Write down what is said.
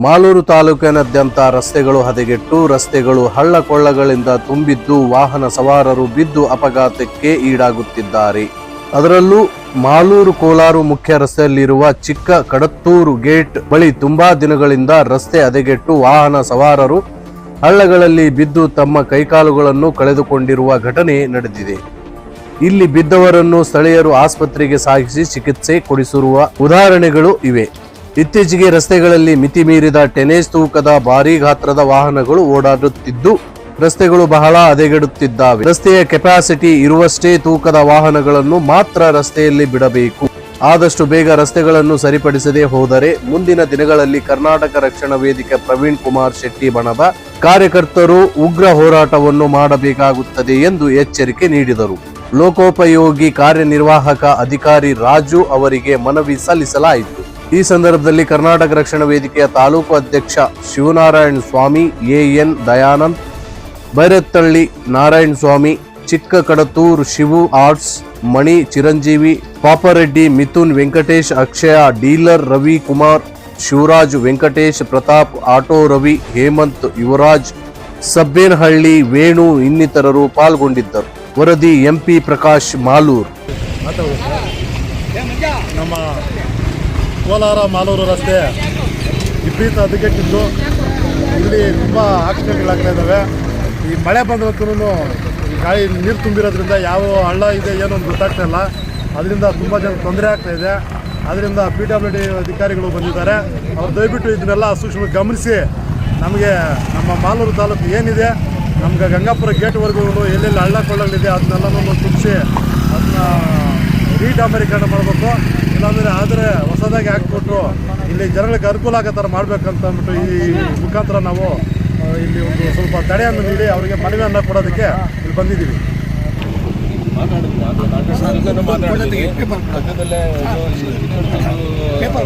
ಮಾಲೂರು ತಾಲೂಕಿನಾದ್ಯಂತ ರಸ್ತೆಗಳು ಹದಗೆಟ್ಟು ರಸ್ತೆಗಳು ಹಳ್ಳ ಕೊಳ್ಳಗಳಿಂದ ತುಂಬಿದ್ದು ವಾಹನ ಸವಾರರು ಬಿದ್ದು ಅಪಘಾತಕ್ಕೆ ಈಡಾಗುತ್ತಿದ್ದಾರೆ. ಅದರಲ್ಲೂ ಮಾಲೂರು ಕೋಲಾರು ಮುಖ್ಯ ರಸ್ತೆಯಲ್ಲಿರುವ ಚಿಕ್ಕ ಕಡತ್ತೂರು ಗೇಟ್ ಬಳಿ ತುಂಬಾ ದಿನಗಳಿಂದ ರಸ್ತೆ ಹದಗೆಟ್ಟು ವಾಹನ ಸವಾರರು ಹಳ್ಳಗಳಲ್ಲಿ ಬಿದ್ದು ತಮ್ಮ ಕೈಕಾಲುಗಳನ್ನು ಕಳೆದುಕೊಂಡಿರುವ ಘಟನೆ ನಡೆದಿದೆ. ಇಲ್ಲಿ ಬಿದ್ದವರನ್ನು ಸ್ಥಳೀಯರು ಆಸ್ಪತ್ರೆಗೆ ಸಾಗಿಸಿ ಚಿಕಿತ್ಸೆ ಕೊಡಿಸಿರುವ ಉದಾಹರಣೆಗಳು ಇವೆ. ಇತ್ತೀಚೆಗೆ ರಸ್ತೆಗಳಲ್ಲಿ ಮಿತಿ ಮೀರಿದ ಟೆನೇಸ್ ತೂಕದ ಭಾರೀ ಗಾತ್ರದ ವಾಹನಗಳು ಓಡಾಡುತ್ತಿದ್ದು, ರಸ್ತೆಗಳು ಬಹಳ ಹದೆಗೆಡುತ್ತಿದ್ದಾವೆ. ರಸ್ತೆಯ ಕೆಪಾಸಿಟಿ ಇರುವಷ್ಟೇ ತೂಕದ ವಾಹನಗಳನ್ನು ಮಾತ್ರ ರಸ್ತೆಯಲ್ಲಿ ಬಿಡಬೇಕು. ಆದಷ್ಟು ಬೇಗ ರಸ್ತೆಗಳನ್ನು ಸರಿಪಡಿಸದೆ ಹೋದರೆ ಮುಂದಿನ ದಿನಗಳಲ್ಲಿ ಕರ್ನಾಟಕ ರಕ್ಷಣಾ ವೇದಿಕೆ ಪ್ರವೀಣ್ ಕುಮಾರ್ ಶೆಟ್ಟಿ ಬಣದ ಕಾರ್ಯಕರ್ತರು ಉಗ್ರ ಹೋರಾಟವನ್ನು ಮಾಡಬೇಕಾಗುತ್ತದೆ ಎಂದು ಎಚ್ಚರಿಕೆ ನೀಡಿದರು. ಲೋಕೋಪಯೋಗಿ ಕಾರ್ಯನಿರ್ವಾಹಕ ಅಧಿಕಾರಿ ರಾಜು ಅವರಿಗೆ ಮನವಿ ಸಲ್ಲಿಸಲಾಯಿತು. ಈ ಸಂದರ್ಭದಲ್ಲಿ ಕರ್ನಾಟಕ ರಕ್ಷಣಾ ವೇದಿಕೆಯ ತಾಲೂಕು ಅಧ್ಯಕ್ಷ Shivanarayana Swamy, A N Dayanand, Byrathahalli Narayana Swamy Chikka Kadathuru Shivu arts, Mani Chiranjeevi, Papareddy Mithun Venkatesh, Akshaya dealer Ravi Kumar, Shivaraj Venkatesh, Pratap auto Ravi, Hemanth Yuvaraj, Sabbenahalli Venu ಇನ್ನಿತರರು ಪಾಲ್ಗೊಂಡಿದ್ದರು. ವರದಿ ಎಂಪಿ ಪ್ರಕಾಶ್ ಮಾಲೂರ್. ಕೋಲಾರ ಮಾಲೂರು ರಸ್ತೆ ವಿಪರೀತ ಹದಗೆಟ್ಟಿದ್ದು ಇಲ್ಲಿ ತುಂಬ ಆಕ್ಸಿಡೆಂಟ್ಗಳಾಗ್ತಾ ಇದ್ದಾವೆ. ಈ ಮಳೆ ಬಂದ್ರೂ ಗಾಳಿ ನೀರು ತುಂಬಿರೋದ್ರಿಂದ ಯಾವ ಹಳ್ಳ ಇದೆ, ಏನೋ ಗೊತ್ತಾಗ್ತಾ ಇಲ್ಲ. ಅದರಿಂದ ತುಂಬ ಜನ ತೊಂದರೆ ಆಗ್ತಾ ಇದೆ. ಅದರಿಂದ ಪಿ ಡಬ್ಲ್ಯೂ ಡಿ ಅಧಿಕಾರಿಗಳು ಬಂದಿದ್ದಾರೆ. ಅವ್ರು ದಯವಿಟ್ಟು ಇದನ್ನೆಲ್ಲ ಸೂಕ್ಷ್ಮ ಗಮನಿಸಿ. ನಮಗೆ ನಮ್ಮ ಮಾಲೂರು ತಾಲೂಕು ಏನಿದೆ, ನಮ್ಗೆ ಗಂಗಾಪುರ ಗೇಟ್ವರೆಗೂ ಎಲ್ಲೆಲ್ಲಿ ಹಳ್ಳ ಕೊಳ್ಳಗಳಿದೆ ಅದನ್ನೆಲ್ಲನೂ ತುಂಬಿಸಿ ಅದನ್ನ ರೀಡಾಮರೀಕರಣ ಮಾಡಬೇಕು. ಇಲ್ಲಾಂದರೆ ಆದರೆ ಹೊಸದಾಗಿ ಹಾಕ್ಬಿಟ್ಟು ಇಲ್ಲಿ ಜನಗಳಿಗೆ ಅನುಕೂಲ ಆಗೋ ಥರ ಅಂದ್ಬಿಟ್ಟು ಈ ಮುಖಾಂತರ ನಾವು ಇಲ್ಲಿ ಒಂದು ಸ್ವಲ್ಪ ತಡೆಯನ್ನು ನೀಡಿ ಅವರಿಗೆ ಮನವಿಯನ್ನು ಕೊಡೋದಕ್ಕೆ ಇಲ್ಲಿ ಬಂದಿದ್ದೀವಿ. ಏನು